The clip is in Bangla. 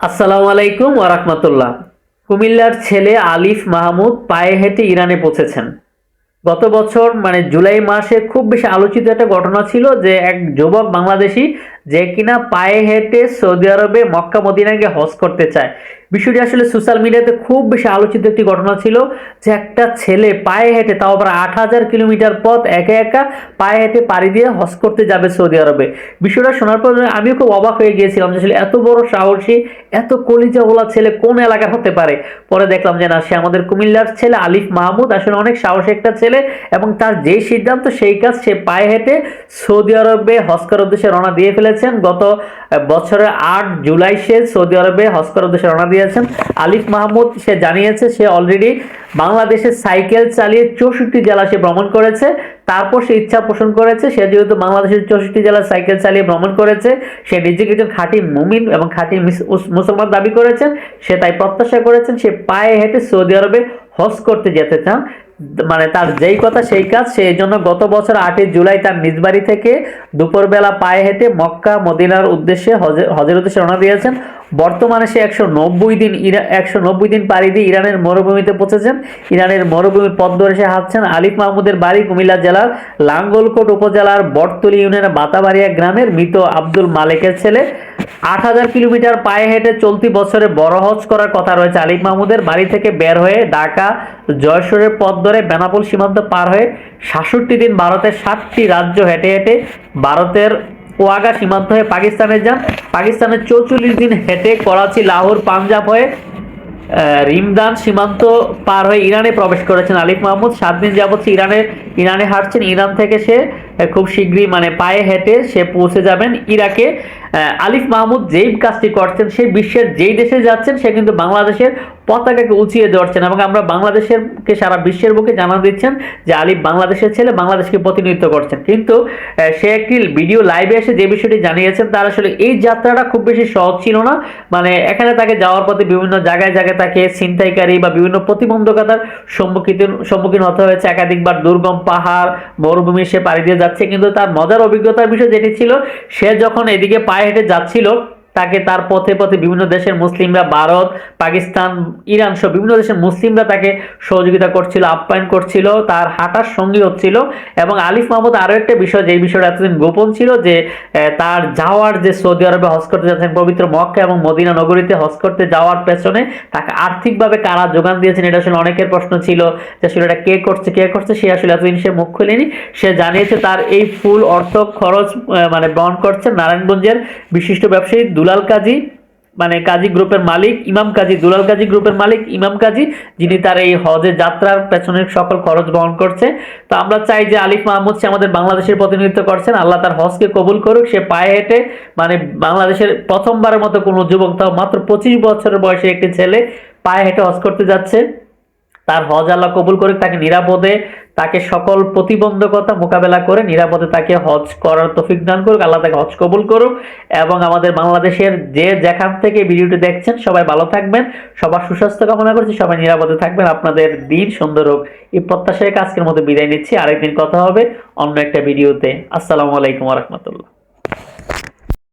আসসালামু আলাইকুম ওরহমতুল্লাহ কুমিল্লার ছেলে আলিফ মাহমুদ পায়ে হেঁটে ইরানে পৌঁছেছেন। গত বছর মানে জুলাই মাসে খুব বেশি আলোচিত একটা ঘটনা ছিল যে এক যুবক বাংলাদেশি যে কিনা পায়ে হেঁটে সৌদি আরবে মক্কা মদিনায় গিয়ে হজ করতে চায়। বিষয়টি আসলে সোশ্যাল মিডিয়াতে খুব বেশি আলোচিত একটি ঘটনা ছিল যে একটা ছেলে পায়ে হেঁটে, তাও আবার আট হাজার কিলোমিটার পথ একা একা পায়ে হেঁটে পাড়ি দিয়ে হজ করতে যাবে সৌদি আরবে। বিষয়টা শোনার পর আমিও খুব অবাক হয়ে গিয়েছিলাম যে আসলে এত বড় সাহসী, এত কলিজা বলা ছেলে কোন এলাকার হতে পারে? পরে দেখলাম যে না, সে আমাদের কুমিল্লার ছেলে আলিফ মাহমুদ, আসলে অনেক সাহসী একটা ছেলে এবং তার যেই সিদ্ধান্ত, সেই কাজ সে পায়ে হেঁটে সৌদি আরবে হজ করার উদ্দেশ্যে রওনা দিয়ে ফেলেছেন গত বছরের আট জুলাই সে সৌদি আরবে হজ উদ্দেশ্যে রওনা দিয়েছেন। আলিফ মাহমুদ সে জানিয়েছে, সে অলরেডি বাংলাদেশে সাইকেল চালিয়ে চৌষট্টি জেলা সে ভ্রমণ করেছে। তারপর সে ইচ্ছা পোষণ করেছে, সে যেহেতু বাংলাদেশের চৌষট্টি জেলা সাইকেল চালিয়ে ভ্রমণ করেছে, সে নিজেকে একজন খাঁটি মুমিন এবং খাঁটি মুসলমান দাবি করেছেন। সে তাই প্রত্যাশা করেছেন, সে পায়ে হেঁটে সৌদি আরবে হজ করতে যেতে চান। মানে তার যেই কথা সেই কাজ, সেই জন্য গত বছর আটই জুলাই তার নিজ বাড়ি থেকে দুপুরবেলা পায়ে হেঁটে মক্কা, মদিনার উদ্দেশ্যে হজে- হজের উদ্দেশ্যে রওনা দিয়েছেন। বর্তমানে সে একশো নব্বই দিন ইরা একশো নব্বই দিন পাড়ি দিয়ে ইরানের মরুভূমিতে পৌঁছেছেন। ইরানের মরুভূমির পথ ধরে সে হাঁটছেন আলিফ মাহমুদের বাড়ি কুমিল্লা জেলার লাঙ্গলকোট উপজেলার বটতলি ইউনিয়নের বাতাবাড়িয়া গ্রামের মৃত আব্দুল মালিকের ছেলে। আট হাজার কিলোমিটার পায়ে হেঁটে চলতি বছরে বড় হজ করার কথা রয়েছে আলিফ মাহমুদের বাড়ি থেকে বের হয়ে ঢাকা জয়সুরের পথ ধরে বেনাপোল সীমান্ত পার হয়ে সাতষট্টি দিন ভারতের সাতটি রাজ্য হেঁটে হেঁটে ভারতের ওয়াগা সীমান্ত হয়ে পাকিস্তানে যান। পাকিস্তানের চৌচল্লিশ দিন হেঁটে করাচি, লাহোর, পাঞ্জাব হয়ে রিমদান সীমান্ত পার হয়ে ইরানে প্রবেশ করেছেন আলিফ মাহমুদ। সাত দিন যাবৎ ইরানে ইরানে হাঁটছেন। ইরান থেকে সে খুব শীঘ্রই মানে পায়ে হেঁটে সে পৌঁছে যাবেন ইরাকে। আলিফ মাহমুদ যেই কাজটি করছেন, সে বিশ্বের যেই দেশে যাচ্ছেন, সে কিন্তু বাংলাদেশের পতাকাকে উঁচিয়ে ধরছেন এবং আমরা বাংলাদেশের কে সারা বিশ্বের বুকে জানা দিচ্ছেন যে আলিফ বাংলাদেশের ছেলে বাংলাদেশকে প্রতিনিধিত্ব করছেন। কিন্তু সে একটি ভিডিও লাইভে এসে যে বিষয়টি জানিয়েছেন, তার আসলে এই যাত্রাটা খুব বেশি সহজ ছিল না। মানে এখানে তাকে যাওয়ার পথে বিভিন্ন জায়গায় জায়গায় তাকে ছিনতাইকারী বা বিভিন্ন প্রতিবন্ধকতার সম্মুখীন সম্মুখীন হতে হয়েছে। একাধিকবার দুর্গম পাহাড়, মরুভূমি সে পাড়ি দিয়ে যাচ্ছে। কিন্তু তার মজার অভিজ্ঞতার বিষয় যেটি ছিল, সে যখন এদিকে পায়ে হেঁটে যাচ্ছিল। তাকে তার পথে পথে বিভিন্ন দেশের মুসলিমরা, ভারত, পাকিস্তান, ইরান সহ বিভিন্ন দেশের মুসলিমরা তাকে সহযোগিতা করছিল, আপ্যায়ন করছিল, তার হাঁটার সঙ্গী হচ্ছিল এবং আলিফ মাহমুদ আরও একটা বিষয় যে বিষয়টা এতদিন গোপন ছিল যে তার যাওয়ার যে সৌদি আরবে হজ করতে যাচ্ছেন পবিত্র মক্কা এবং মদিনা নগরীতে হজ করতে যাওয়ার পেছনে তাকে আর্থিকভাবে কারা যোগান দিয়েছেন, এটা আসলে অনেকের প্রশ্ন ছিল যে আসলে এটা কে করছে কে করছে, সে আসলে এতদিন সে মুখ খুলেনি। সে জানিয়েছে তার এই ফুল অর্থ খরচ মানে বহন করছে নারায়ণগঞ্জের বিশিষ্ট ব্যবসায়ী দুলাল কাজী মানে কাজী গ্রুপের মালিক, ইমাম কাজী, দুলাল কাজী গ্রুপের মালিক, ইমাম কাজী, যিনি তার এই হজে যাত্রার পেছনের সকল খরচ বহন করছে। তো আমরা চাই যে আলিফ মাহমুদ সে আমাদের বাংলাদেশের প্রতিনিধিত্ব করছেন, আল্লাহ তার হজকে কবুল করুক। সে পায়ে হেঁটে মানে বাংলাদেশের প্রথমবারের মতো কোনো যুবক, তাও মাত্র পঁচিশ বছরের বয়সে একটি ছেলে, পায়ে হেঁটে হজ করতে যাচ্ছে। তার হজ আল্লাহ কবুল করে তাকে নিরাপদে, তাকে সকল প্রতিবন্ধকতা মোকাবেলা করে নিরাপদে তাকে হজ করার তৌফিক দান করুক, আল্লাহ তাকে হজ কবুল করুক। এবং আমাদের বাংলাদেশের যে যেখান থেকে ভিডিওটি দেখছেন, সবাই ভালো থাকবেন, সবার সুস্বাস্থ্য কামনা করছি, সবাই নিরাপদে থাকবেন। আপনাদের দিন সুন্দর হোক। এই প্রত্যাশায় আজকের মতো বিদায় নিচ্ছি। আরেকদিন কথা হবে অন্য একটা ভিডিওতে। আসসালামু আলাইকুম রহমতুল্লাহ।